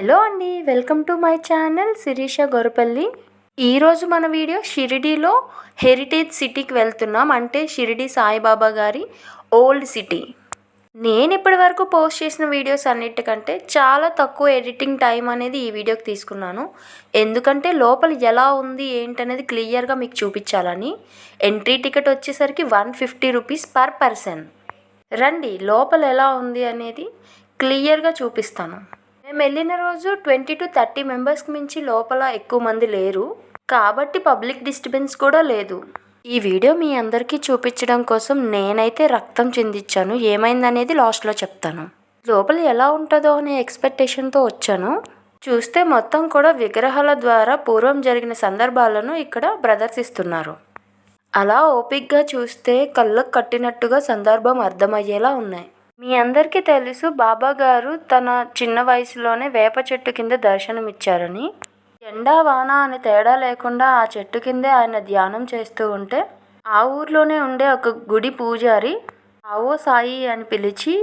Hello అండి welcome to my channel Shirisha Gorapalli. ఈరోజు మన వీడియో షిరిడీలో హెరిటేజ్ సిటీకి వెళ్తున్నాం అంటే షిరిడి సాయిబాబా గారి ఓల్డ్ సిటీ. నేను ఇప్పటి వరకు పోస్ట్ చేసిన వీడియోస్ అన్నిటికంటే చాలా తక్కువ ఎడిటింగ్ టైం అనేది ఈ వీడియోకి తీసుకున్నాను. ఎందుకంటే లోపల ఎలా ఉంది ఏంటనేది క్లియర్గా మీకు చూపించాలని. ఎంట్రీ టికెట్ వచ్చేసరికి one fifty rupees per person. రండి లోపల ఎలా ఉంది అనేది క్లియర్గా చూపిస్తాను. మేము వెళ్ళిన రోజు ట్వంటీ టు థర్టీ మెంబర్స్కి మించి లోపల ఎక్కువ మంది లేరు. కాబట్టి పబ్లిక్ డిస్టర్బెన్స్ కూడా లేదు. ఈ వీడియో మీ అందరికీ చూపించడం కోసం నేనైతే రక్తం చెందించాను. ఏమైందనేది లాస్ట్లో చెప్తాను. లోపల ఎలా ఉంటుందో అనే ఎక్స్పెక్టేషన్తో వచ్చాను. చూస్తే మొత్తం కూడా విగ్రహాల ద్వారా పూర్వం జరిగిన సందర్భాలను ఇక్కడ ప్రదర్శిస్తున్నారు అలా ఓపిక్గా చూస్తే కళ్ళకు కట్టినట్టుగా సందర్భం అర్థమయ్యేలా ఉన్నాయి. మీ అందరికీ తెలుసు బాబా గారు తన చిన్న వయసులోనే వేప చెట్టు కింద దర్శనమిచ్చారని. ఎండా వాన అని తేడా లేకుండా ఆ చెట్టు కిందే ఆయన ధ్యానం చేస్తూ ఉంటే ఆ ఊర్లోనే ఉండే ఒక గుడి పూజారి ఆవో సాయి అని పిలిచి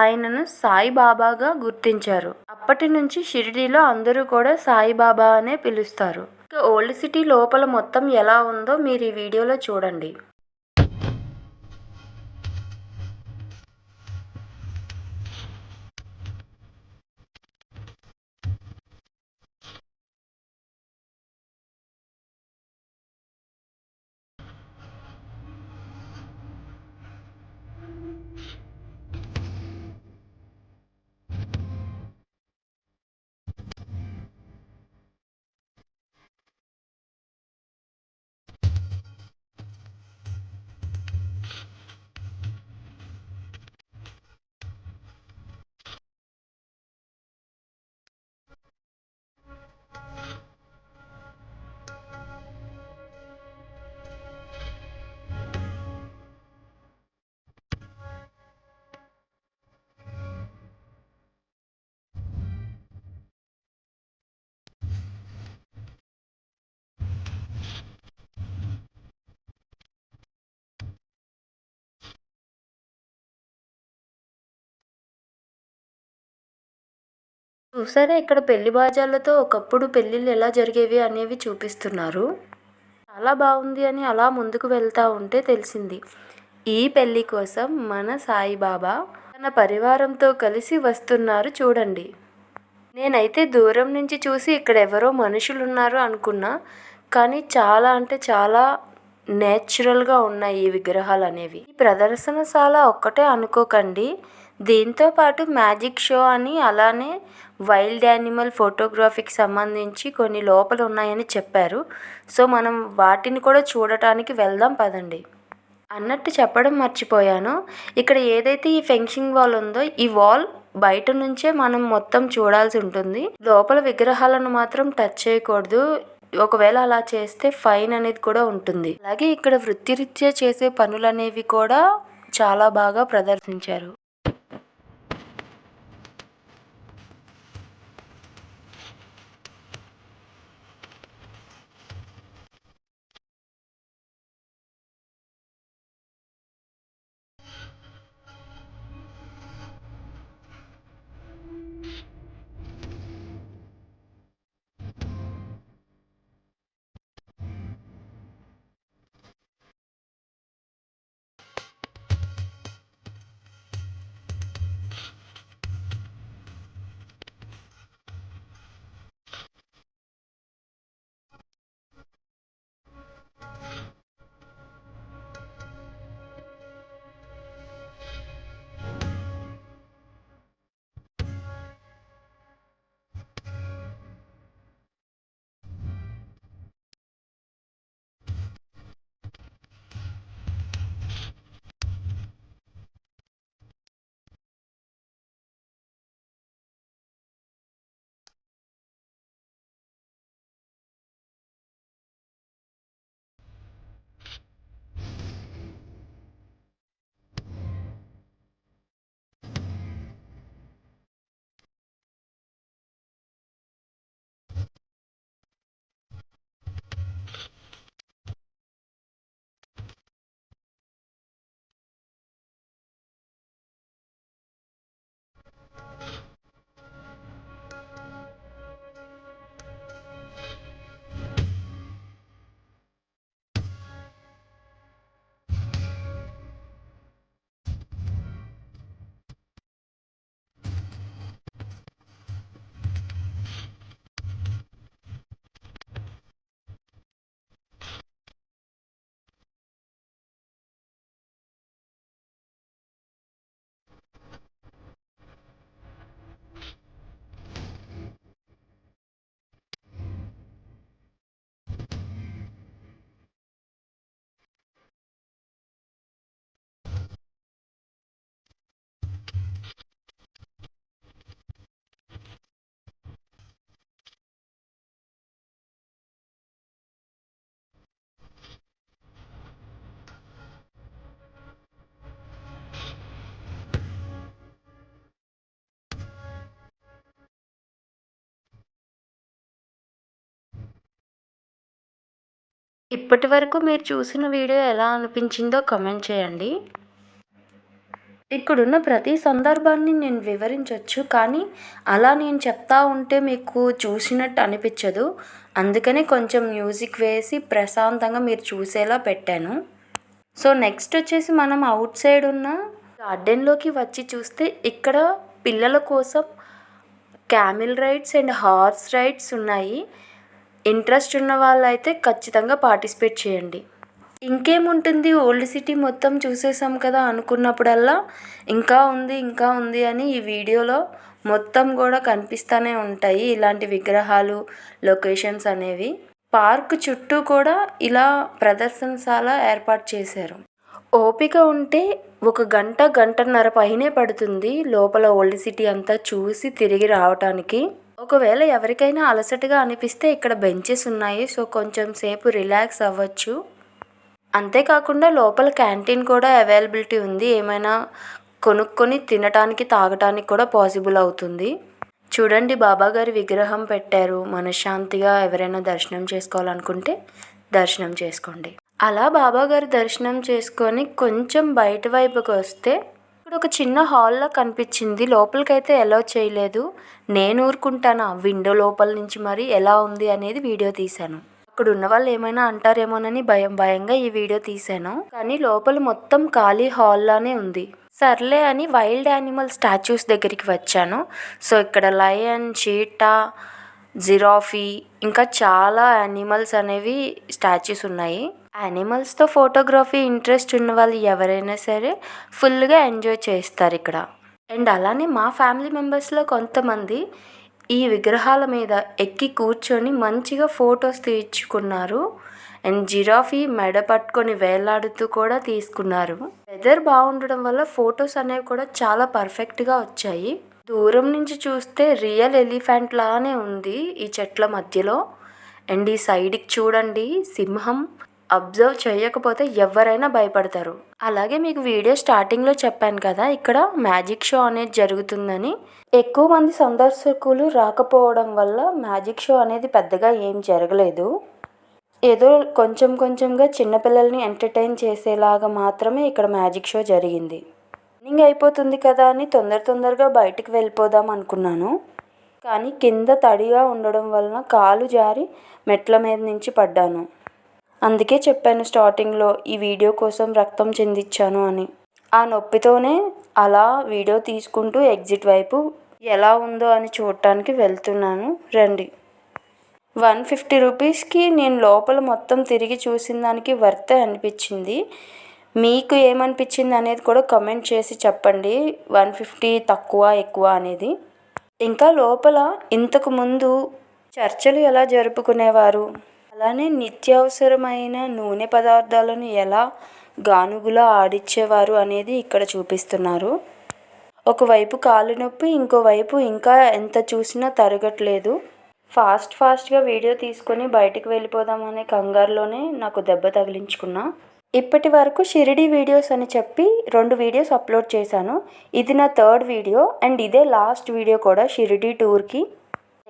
ఆయనను సాయిబాబాగా గుర్తించారు. అప్పటి నుంచి షిరిడీలో అందరూ కూడా సాయిబాబా అనే పిలుస్తారు. ఓల్డ్ సిటీ లోపల మొత్తం ఎలా ఉందో మీరు ఈ వీడియోలో చూడండి. చూసారా ఇక్కడ పెళ్ళి బాజాలతో ఒకప్పుడు పెళ్ళిళ్ళు ఎలా జరిగేవి అనేవి చూపిస్తున్నారు. చాలా బాగుంది అని అలా ముందుకు వెళ్తూ ఉంటే తెలిసింది. ఈ పెళ్ళి కోసం మన సాయిబాబా తన పరివారంతో కలిసి వస్తున్నారు చూడండి. నేనైతే దూరం నుంచి చూసి ఇక్కడ ఎవరో మనుషులు ఉన్నారు అనుకున్నా కానీ చాలా అంటే చాలా నేచురల్గా ఉన్నాయి ఈ విగ్రహాలు అనేవి ఈ ప్రదర్శనశాల ఒక్కటే అనుకోకండి. దీంతో పాటు మ్యాజిక్ షో అని అలానే వైల్డ్ యానిమల్ ఫోటోగ్రఫీకి సంబంధించి కొన్ని లోపల ఉన్నాయని చెప్పారు. సో మనం వాటిని కూడా చూడటానికి వెళ్దాం పదండి. అన్నట్టు చెప్పడం మర్చిపోయాను. ఇక్కడ ఏదైతే ఈ ఫెన్సింగ్ వాల్ ఉందో ఈ వాల్ బయట నుంచే మనం మొత్తం చూడాల్సి ఉంటుంది. లోపల విగ్రహాలను మాత్రం టచ్ చేయకూడదు. ఒకవేళ అలా చేస్తే ఫైన్ అనేది కూడా ఉంటుంది. అలాగే ఇక్కడ వృత్తిరీత్యా చేసే పనులు అనేవి కూడా చాలా బాగా ప్రదర్శించారు. ఇప్పటి వరకు మీరు చూసిన వీడియో ఎలా అనిపించిందో కమెంట్ చేయండి. ఇక్కడున్న ప్రతి సందర్భాన్ని నేను వివరించవచ్చు కానీ అలా నేను చెప్తా ఉంటే మీకు చూసినట్టు అనిపించదు. అందుకని కొంచెం మ్యూజిక్ వేసి ప్రశాంతంగా మీరు చూసేలా పెట్టాను. సో నెక్స్ట్ వచ్చేసి మనం అవుట్ సైడ్ ఉన్న గార్డెన్లోకి వచ్చి చూస్తే ఇక్కడ పిల్లల కోసం camel rides and horse rides ఉన్నాయి. ఇంట్రెస్ట్ ఉన్న వాళ్ళైతే ఖచ్చితంగా పార్టిసిపేట్ చేయండి. ఇంకేముంటుంది? ఓల్డ్ సిటీ మొత్తం చూసేసాం కదా అనుకున్నప్పుడల్లా ఇంకా ఉంది ఇంకా ఉంది అని ఈ వీడియోలో మొత్తం కూడా కనిపిస్తూనే ఉంటాయి ఇలాంటి విగ్రహాలు లొకేషన్స్ అనేవి. పార్క్ చుట్టూ కూడా ఇలా ప్రదర్శనశాల ఏర్పాటు చేశారు. ఓపిక ఉంటే ఒక గంట గంటన్నర పైనే పడుతుంది లోపల ఓల్డ్ సిటీ అంతా చూసి తిరిగి రావటానికి. ఒకవేళ ఎవరికైనా అలసటగా అనిపిస్తే ఇక్కడ బెంచెస్ ఉన్నాయి సో కొంచెం సేపు రిలాక్స్ అవ్వచ్చు. అంతేకాకుండా లోపల క్యాంటీన్ కూడా అవైలబిలిటీ ఉంది ఏమైనా కొనుక్కొని తినటానికి తాగటానికి కూడా పాసిబుల్ అవుతుంది. చూడండి బాబాగారి విగ్రహం పెట్టారు. మనశ్శాంతిగా ఎవరైనా దర్శనం చేసుకోవాలనుకుంటే దర్శనం చేసుకోండి. అలా బాబాగారి దర్శనం చేసుకొని కొంచెం బయట వైపుకి వస్తే ఇక్కడ ఒక చిన్న హాల్లో కనిపించింది. లోపలికైతే ఎలా చేయలేదు. నేను ఊరుకుంటానా? విండో లోపల నుంచి మరి ఎలా ఉంది అనేది వీడియో తీశాను. అక్కడ ఉన్న వాళ్ళు ఏమైనా అంటారేమోనని భయం భయంగా ఈ వీడియో తీశాను. కానీ లోపల మొత్తం ఖాళీ హాల్లానే ఉంది. సర్లే అని వైల్డ్ యానిమల్ స్టాచ్యూస్ దగ్గరికి వచ్చాను. సో ఇక్కడ లయన్ చీటా జిరాఫీ ఇంకా చాలా యానిమల్స్ అనేవి స్టాచ్యూస్ ఉన్నాయి. యానిమల్స్తో ఫోటోగ్రఫీ ఇంట్రెస్ట్ ఉన్న వాళ్ళు ఎవరైనా సరే ఫుల్గా ఎంజాయ్ చేస్తారు ఇక్కడ. అండ్ అలానే మా ఫ్యామిలీ మెంబర్స్లో కొంతమంది ఈ విగ్రహాల మీద ఎక్కి కూర్చొని మంచిగా ఫొటోస్ తీర్చుకున్నారు. అండ్ జిరాఫీ మెడ పట్టుకొని వేలాడుతూ కూడా తీసుకున్నారు. వెదర్ బాగుండడం వల్ల ఫొటోస్ అనేవి కూడా చాలా పర్ఫెక్ట్గా వచ్చాయి. దూరం నుంచి చూస్తే రియల్ ఎలిఫెంట్ లానే ఉంది ఈ చెట్ల మధ్యలో. అండ్ ఈ సైడ్కి చూడండి సింహం అబ్జర్వ్ చేయకపోతే ఎవరైనా భయపడతారు. అలాగే మీకు వీడియో స్టార్టింగ్లో చెప్పాను కదా ఇక్కడ మ్యాజిక్ షో అనేది జరుగుతుందని. ఎక్కువ మంది సందర్శకులు రాకపోవడం వల్ల మ్యాజిక్ షో అనేది పెద్దగా ఏం జరగలేదు. ఏదో కొంచెం కొంచెంగా చిన్నపిల్లల్ని ఎంటర్టైన్ చేసేలాగా మాత్రమే ఇక్కడ మ్యాజిక్ షో జరిగింది. రన్నింగ్ అయిపోతుంది కదా అని తొందర తొందరగా బయటికి వెళ్ళిపోదాం అనుకున్నాను. కానీ కింద తడిగా ఉండడం వలన కాలు జారి మెట్ల మీద నుంచి పడ్డాను. అందుకే చెప్పాను స్టార్టింగ్లో ఈ వీడియో కోసం రక్తం చెందించాను అని. ఆ నొప్పితోనే అలా వీడియో తీసుకుంటూ ఎగ్జిట్ వైపు ఎలా ఉందో అని చూడటానికి వెళ్తున్నాను. రండి. వన్ ఫిఫ్టీ రూపీస్కి నేను లోపల మొత్తం తిరిగి చూసిన దానికి వర్త్ అనిపించింది? మీకు ఏమనిపించింది అనేది కూడా కమెంట్ చేసి చెప్పండి. వన్ ఫిఫ్టీ తక్కువ ఎక్కువ అనేది. ఇంకా లోపల ఇంతకు ముందు చర్చలు ఎలా జరుపుకునేవారు? అలానే నిత్యావసరమైన నూనె పదార్థాలను ఎలా గానుగులా ఆడిచ్చేవారు అనేది ఇక్కడ చూపిస్తున్నారు. ఒకవైపు కాలు నొప్పి ఇంకోవైపు ఇంకా ఎంత చూసినా తరగట్లేదు. ఫాస్ట్ ఫాస్ట్గా వీడియో తీసుకొని బయటకు వెళ్ళిపోదామనే కంగారులోనే నాకు దెబ్బ తగిలించుకున్నా. ఇప్పటి వరకు షిరిడి వీడియోస్ అని చెప్పి రెండు వీడియోస్ అప్లోడ్ చేశాను. ఇది నా థర్డ్ వీడియో అండ్ ఇదే లాస్ట్ వీడియో కూడా షిరిడి టూర్కి.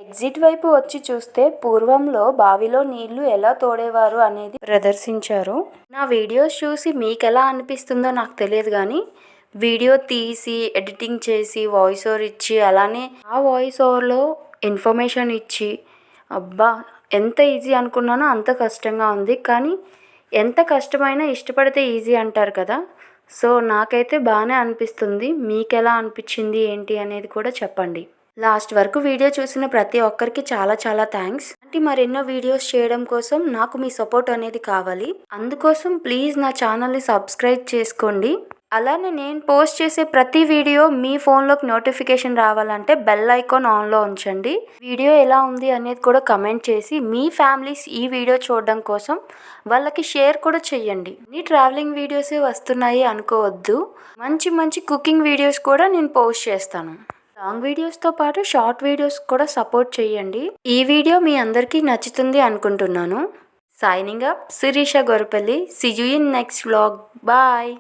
ఎగ్జిట్ వైపు వచ్చి చూస్తే పూర్వంలో బావిలో నీళ్ళు ఎలా తోడేవారు అనేది ప్రదర్శించారు. నా వీడియోస్ చూసి మీకు ఎలా అనిపిస్తుందో నాకు తెలియదు కానీ వీడియో తీసి ఎడిటింగ్ చేసి వాయిస్ ఓవర్ ఇచ్చి అలానే ఆ వాయిస్ ఓవర్లో ఇన్ఫర్మేషన్ ఇచ్చి అబ్బా ఎంత ఈజీ అనుకున్నానో అంత కష్టంగా ఉంది. కానీ ఎంత కష్టమైనా ఇష్టపడితే ఈజీ అంటారు కదా. సో నాకైతే బాగానే అనిపిస్తుంది. మీకు ఎలా అనిపించింది ఏంటి అనేది కూడా చెప్పండి. లాస్ట్ వరకు వీడియో చూసిన ప్రతి ఒక్కరికి చాలా చాలా థ్యాంక్స్. అంటే మరెన్నో వీడియోస్ చేయడం కోసం నాకు మీ సపోర్ట్ అనేది కావాలి. అందుకోసం ప్లీజ్ నా ఛానల్ని సబ్స్క్రైబ్ చేసుకోండి. అలానే నేను పోస్ట్ చేసే ప్రతి వీడియో మీ ఫోన్లోకి నోటిఫికేషన్ రావాలంటే బెల్ ఐకాన్ ఆన్లో ఉంచండి. వీడియో ఎలా ఉంది అనేది కూడా కమెంట్ చేసి మీ ఫ్యామిలీస్ ఈ వీడియో చూడడం కోసం వాళ్ళకి షేర్ కూడా చేయండి నీ ట్రావెలింగ్ వీడియోసే వస్తున్నాయి అనుకోవద్దు. మంచి మంచి కుకింగ్ వీడియోస్ కూడా నేను పోస్ట్ చేస్తాను. లాంగ్ వీడియోస్తో పాటు షార్ట్ వీడియోస్ కూడా సపోర్ట్ చేయండి ఈ వీడియో మీ అందరికీ నచ్చుతుంది అనుకుంటున్నాను. Signing up Shirisha Gorapalli. See you in next vlog bye